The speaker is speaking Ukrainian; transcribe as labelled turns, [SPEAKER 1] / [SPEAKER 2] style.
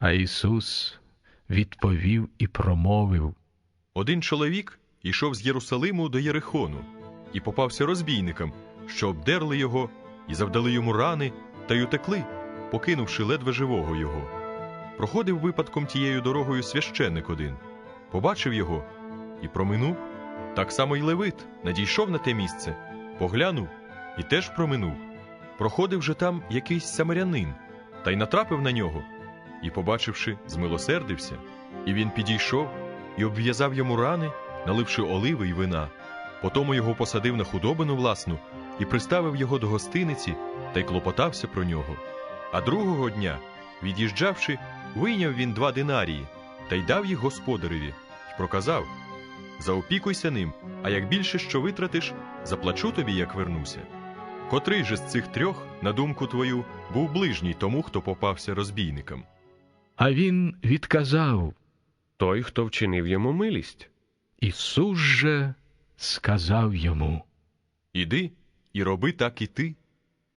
[SPEAKER 1] А Ісус відповів і промовив.
[SPEAKER 2] Один чоловік йшов з Єрусалиму до Єрихону і попався розбійникам, що обдерли його і завдали йому рани та й утекли, покинувши ледве живого його. Проходив випадком тією дорогою священник один, побачив його і проминув. Так само й Левит надійшов на те місце, поглянув і теж проминув. Проходив же там якийсь самарянин, та й натрапив на нього, і, побачивши, змилосердився, і він підійшов і обв'язав йому рани, наливши оливи й вина. Потому його посадив на худобину власну і приставив його до гостиниці та й клопотався про нього. А другого дня, від'їжджавши, вийняв він два динарії та й дав їх господареві, й проказав: Заопікуйся ним, а як більше що витратиш, заплачу тобі, як вернуся. Котрий же з цих трьох, на думку твою, був ближній тому, хто попався розбійникам?
[SPEAKER 1] А він відказав.
[SPEAKER 3] Той, хто вчинив йому милість.
[SPEAKER 1] Ісус же сказав йому.
[SPEAKER 2] Іди і роби так і ти.